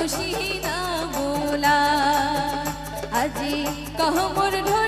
না বোলা আজি কহমর ঢোলিয়া যাও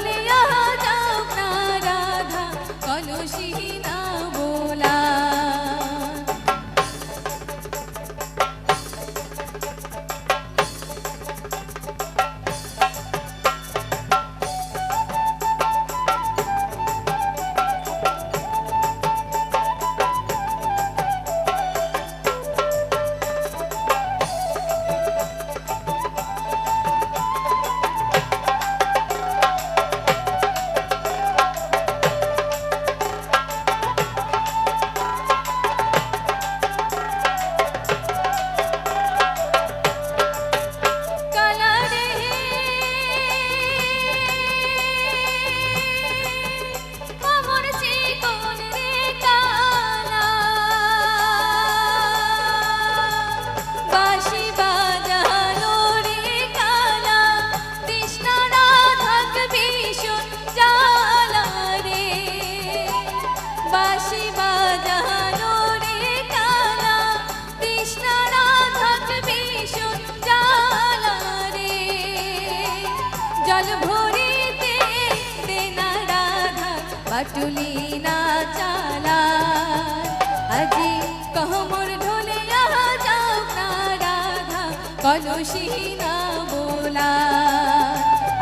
কলসি না বোলা।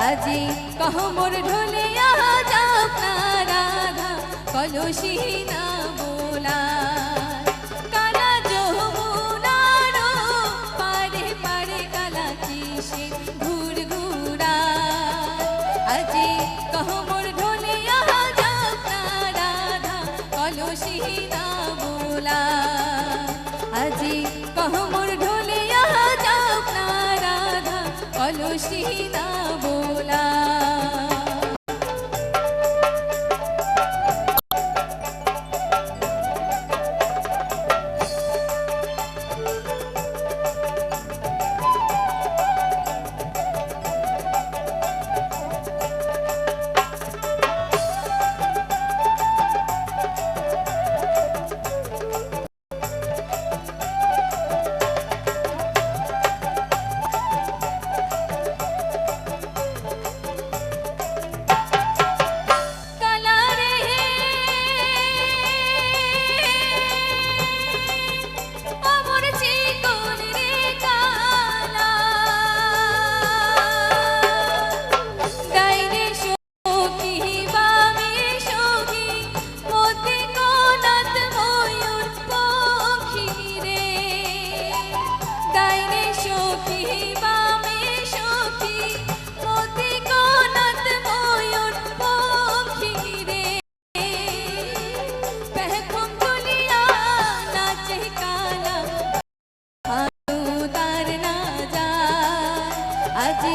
আজি কহমর ঢোলিয়া যাও না রাধা বোলা পারে না রাধা বোলা। আজি কহমর ঢোলিয়া কলসি না বোলা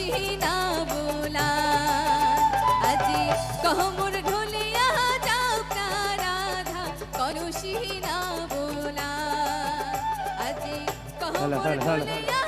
কলসি না বোলা আজি কহমর ঢুলিয়া যাও রাধা কলসি না বোলা আজি হলো, হলো। ঢোলিয়া